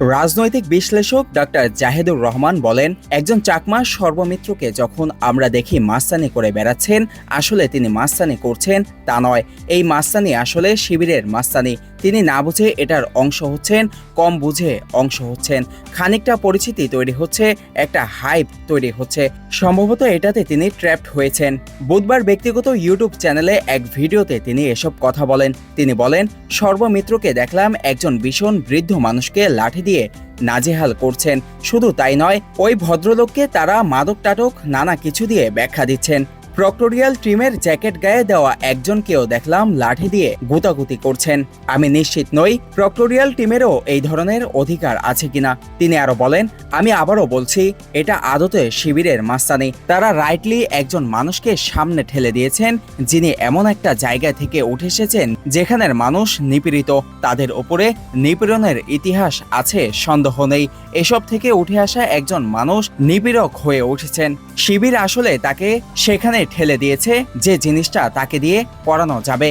রাজনৈতিক বিশ্লেষক ডাক্তার জাহেদুর রহমান বলেন, একজন চাকমা সর্বমিত্রকে যখন আমরা দেখি মাস্তানি করে বেড়াচ্ছেন, আসলে তিনি মাস্তানি করছেন তা নয়। এই মাস্তানি আসলে শিবিরের মাস্তানি। তিনি না বুঝে এটার অংশ হচ্ছেন, কম বুঝে অংশ হচ্ছেন। খানিকটা পরিচিতি তৈরি হচ্ছে, একটা হাইপ তৈরি হচ্ছে। সম্ভবত এটাতে তিনি ট্র্যাপড হয়েছেন। বুধবার ব্যক্তিগত ইউটিউব চ্যানেলে এক ভিডিওতে তিনি এসব কথা বলেন। তিনি বলেন, সর্বমিত্রকে দেখলাম একজন ভীষণ বৃদ্ধ মানুষকে লাঠি দিয়ে নাজেহাল করছেন। শুধু তাই নয়, ওই ভদ্রলোককে তারা মাদক টাটক নানা কিছু দিয়ে ব্যাখ্যা দিচ্ছেন। প্রক্টোরিয়াল টিমের জ্যাকেট গায়ে দেওয়া একজনকেও দেখলাম লাঠি দিয়ে গুতাগুতি করছেন। আমি নিশ্চিত নই প্রক্টোরিয়াল টিমেরও এই ধরনের অধিকার আছে কিনা। তিনি আরও বলেন, আমি আবারও বলছি, এটা আদতে শিবিরের মাস্তানি। তারা রাইটলি একজন মানুষকে সামনে ঠেলে দিয়েছেন, যিনি এমন একটা জায়গা থেকে উঠে এসেছেন যেখানের মানুষ নিপীড়িত। তাদের ওপরে নিপীড়নের ইতিহাস আছে, সন্দেহ নেই। এসব থেকে উঠে আসা একজন মানুষ নিপীড়ক হয়ে উঠেছেন। শিবির আসলে তাকে সেখানে ঠেলে দিয়েছে যে জিনিসটা তাকে দিয়ে পড়ানো যাবে।